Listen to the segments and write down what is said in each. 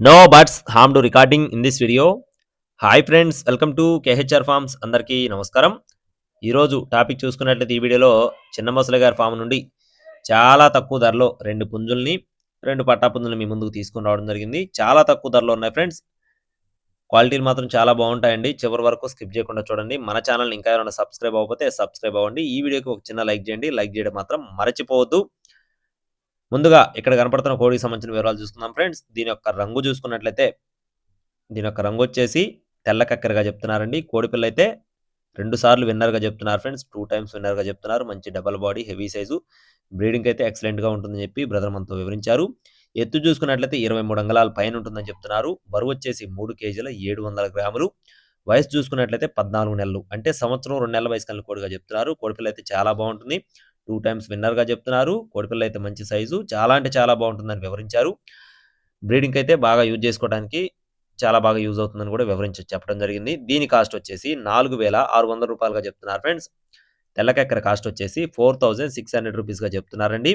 No birds harm to recording in this video hi friends welcome to KHR farms అందరికీ నమస్కారం. ఈరోజు topic చూసుకున్నట్లయితే ఈ వీడియోలో చిన్న మొసలి గారి ఫామ్ నుండి చాలా తక్కువ ధరలో రెండు పుంజుల్ని రెండు పట్టా పుంజుల్ని మీ ముందుకు తీసుకుని రావడం జరిగింది. చాలా తక్కువ ధరలో ఉన్నాయి ఫ్రెండ్స్ క్వాలిటీలు మాత్రం చాలా బాగుంటాయండి. చివరి వరకు స్కిప్ చేయకుండా చూడండి. మన ఛానల్ ఇంకా ఎవరైనా సబ్స్క్రైబ్ అవ్వకపోతే సబ్స్క్రైబ్ అవ్వండి. ఈ వీడియోకి ఒక చిన్న లైక్ చేయండి. లైక్ చేయడం మాత్రం మరచిపోవద్దు. ముందుగా ఇక్కడ కనపడుతున్న కోడికి సంబంధించిన వివరాలు చూసుకుందాం ఫ్రెండ్స్ దీని యొక్క రంగు చూసుకున్నట్లయితే దీని యొక్క రంగు వచ్చేసి తెల్ల కక్కరగా చెప్తున్నారండి. కోడిపిల్ల అయితే రెండు సార్లు విన్నర్గా చెప్తున్నారు ఫ్రెండ్స్ టూ టైమ్స్ విన్నర్గా చెప్తున్నారు. మంచి double body heavy size breeding అయితే ఎక్సలెంట్గా ఉంటుందని చెప్పి బ్రదర్ మనతో వివరించారు. ఎత్తు చూసుకున్నట్లయితే ఇరవై మూడు అంగళాల పైన ఉంటుందని చెప్తున్నారు. బరువు వచ్చేసి మూడు కేజీల ఏడు వందల గ్రాములు. వయసు చూసుకున్నట్లయితే పద్నాలుగు నెలలు అంటే సంవత్సరం రెండు నెలల వయసు కలిగిన కోడిగా చెప్తున్నారు. కోడిపిల్ల అయితే చాలా బాగుంటుంది. టూ టైమ్స్ విన్నర్గా చెప్తున్నారు. కోడిపిల్ల అయితే మంచి సైజు. చాలా అంటే చాలా బాగుంటుందని వివరించారు. బ్రీడింగ్ అయితే బాగా యూజ్ చేసుకోవడానికి చాలా బాగా యూజ్ అవుతుందని కూడా వివరించి చెప్పడం జరిగింది. దీని కాస్ట్ వచ్చేసి నాలుగు వేల ఆరు వందల రూపాయలుగా చెప్తున్నారు ఫ్రెండ్స్. తెల్లకెక్కర కాస్ట్ వచ్చేసి ఫోర్ థౌజండ్ సిక్స్ హండ్రెడ్ రూపీస్గా చెప్తున్నారండి.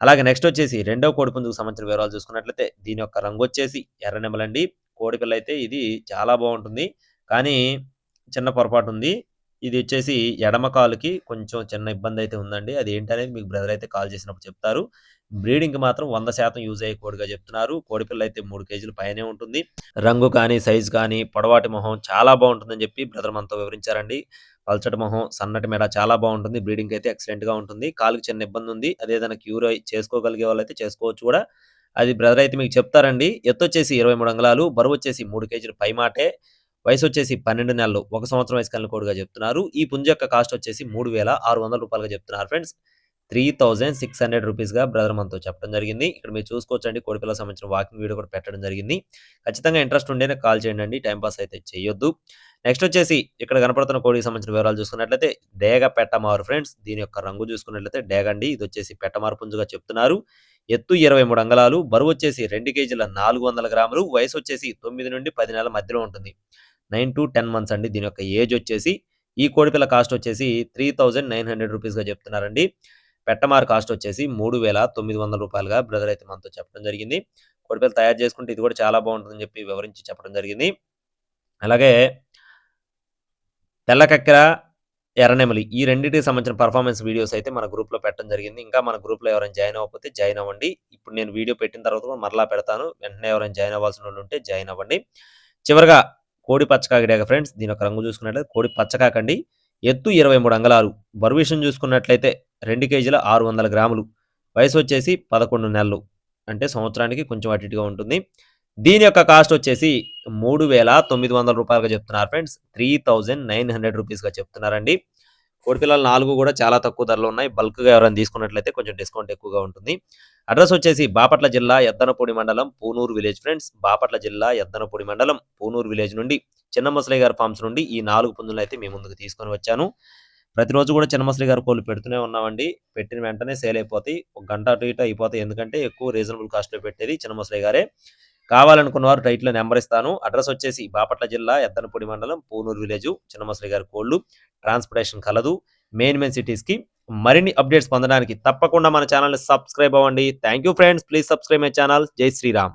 అలాగే నెక్స్ట్ వచ్చేసి రెండవ కోడిపుంజుకు సంబంధించిన వివరాలు చూసుకున్నట్లయితే దీని యొక్క రంగు వచ్చేసి ఎర్ర నెమలండి కోడిపిల్ల అయితే ఇది చాలా బాగుంటుంది. కానీ చిన్న పొరపాటు ఉంది. ఇది వచ్చేసి ఎడమ కాలుకి కొంచెం చిన్న ఇబ్బంది అయితే ఉందండి. అది ఏంటనేది మీకు బ్రదర్ అయితే కాల్ చేసినప్పుడు చెప్తారు. బ్రీడింగ్ మాత్రం వంద శాతం యూజ్ అయ్యే కోడిగా చెప్తున్నారు. కోడిపిల్ల అయితే మూడు కేజీలు పైనే ఉంటుంది. రంగు కానీ సైజు కానీ పొడవాటి మొహం చాలా బాగుంటుందని చెప్పి బ్రదర్ మనతో వివరించారండి. పల్చటి మొహం సన్నటి మెడ చాలా బాగుంటుంది. బ్రీడింగ్ అయితే ఎక్సలెంట్గా ఉంటుంది. కాలుకి చిన్న ఇబ్బంది ఉంది. అదేదైనా క్యూర్ చేసుకోగలిగే వాళ్ళు అయితే చేసుకోవచ్చు కూడా. అది బ్రదర్ అయితే మీకు చెప్తారండి. ఎత్తు వచ్చేసి ఇరవై మూడు అంగళాలు బరువు వచ్చేసి మూడు కేజీలు పై మాటే. వయసు వచ్చేసి పన్నెండు నెలలు ఒక సంవత్సరం వయసు కలిగిన కోడిగా చెప్తున్నారు. ఈ పుంజ యొక్క కాస్ట్ వచ్చేసి మూడు వేల ఆరు వందల రూపాయలుగా చెప్తున్నారు friends. Three thousand six hundred రూపీస్గా brother మనతో చెప్పడం జరిగింది. ఇక్కడ మీరు చూసుకోవచ్చండి కోడిపిల్ల సంబంధించిన వాకింగ్ వీడియో కూడా పెట్టడం జరిగింది. ఖచ్చితంగా ఇంట్రెస్ట్ ఉంటేనే కాల్ చేయండి టైంపాస్ అయితే చేయొద్దు. నెక్స్ట్ వచ్చేసి ఇక్కడ కనపడుతున్న కోడికి సంబంధించిన వివరాలు చూసుకున్నట్లయితే డేగ పెట్టమారు ఫ్రెండ్స్. దీని యొక్క రంగు చూసుకున్నట్లయితే డేగండి ఇది వచ్చేసి పెట్టమారు పుంజుగా చెప్తున్నారు. ఎత్తు ఇరవై మూడు అంగళాలు బరువు వచ్చేసి రెండు కేజీల నాలుగు వందల గ్రాములు వయసు వచ్చేసి తొమ్మిది నుండి పది నెలల మధ్యలో ఉంటుంది. నైన్ టు టెన్ మంత్స్ అండి. దీని యొక్క ఏజ్ వచ్చేసి ఈ కోడిపిల్ల కాస్ట్ వచ్చేసి త్రీ థౌజండ్ నైన్ హండ్రెడ్ రూపీస్గా చెప్తున్నారండి. పెట్టమార్ కాస్ట్ వచ్చేసి మూడు వేల తొమ్మిది వందల రూపాయలుగా బ్రదర్ అయితే మనతో చెప్పడం జరిగింది. కోడిపిల్ల తయారు చేసుకుంటే ఇది కూడా చాలా బాగుంటుందని చెప్పి వివరించి చెప్పడం జరిగింది. అలాగే తెల్లకక్కెర ఎర్రనెమలి ఈ రెండింటికి సంబంధించిన పర్ఫార్మెన్స్ వీడియోస్ అయితే మన గ్రూప్లో పెట్టడం జరిగింది. ఇంకా మన గ్రూప్లో ఎవరైనా జాయిన్ అవ్వకపోతే జాయిన్ అవ్వండి. ఇప్పుడు నేను వీడియో పెట్టిన తర్వాత కూడా మరలా పెడతాను. వెంటనే ఎవరైనా జాయిన్ అవ్వాల్సిన వాళ్ళు ఉంటే జాయిన్ అవ్వండి. చివరిగా కోడి పచ్చకాకిడాక ఫ్రెండ్స్ దీని యొక్క రంగు చూసుకున్నట్లయితే కోడి పచ్చకాకండి. ఎత్తు ఇరవై మూడు అంగళాలు. బరువు చూసుకున్నట్లయితే రెండు కేజీల ఆరు వందల గ్రాములు. వయసు వచ్చేసి పదకొండు నెలలు. అంటే సంవత్సరానికి కొంచెం అటు ఇటుగా ఉంటుంది. దీని యొక్క కాస్ట్ వచ్చేసి మూడు వేల తొమ్మిది వందల రూపాయలుగా చెప్తున్నారు friends. Three thousand nine hundred రూపీస్గా చెప్తున్నారండి. కోడిపిల్లలు నాలుగు కూడా చాలా తక్కువ ధరలో ఉన్నాయి. బల్క్గా ఎవరైనా తీసుకున్నట్లయితే కొంచెం డిస్కౌంట్ ఎక్కువగా ఉంటుంది. అడ్రస్ వచ్చేసి బాపట్ల జిల్లా ఎద్దనపూడి మండలం పూనూరు విలేజ్ ఫ్రెండ్స్. బాపట్ల జిల్లా ఎద్దనపూడి మండలం పూనూరు విలేజ్ నుండి చిన్న ముసలి గారి ఫార్మ్స్ నుండి ఈ నాలుగు పుంజులు అయితే మీ ముందుకు తీసుకొని వచ్చాను. ప్రతిరోజు కూడా చిన్న ముసలి గారు కోళ్ళు పెడుతూనే ఉన్నామండి. పెట్టిన వెంటనే సేల్ అయిపోతాయి. ఒక గంట అటు ఇటు అయిపోతాయి. ఎందుకంటే ఎక్కువ రీజనబుల్ కాస్ట్లో పెట్టేది చిన్న ముసలి గారే. కావాలనుకున్న వారు టైట్లో నెంబర్ ఇస్తాను. అడ్రస్ వచ్చేసి బాపట్ల జిల్లా ఎత్తనపూడి మండలం పూనూరు విలేజ్ చిన్నమసలి గారి కోళ్ళు. ట్రాన్స్పోర్టేషన్ కలదు. మెయిన్ మెయిన్ సిటీస్కి మరిన్ని అప్డేట్స్ పొందడానికి తప్పకుండా మన ఛానల్ని సబ్స్క్రైబ్ అవ్వండి. Thank you friends. Please subscribe my channel. జై శ్రీరామ్.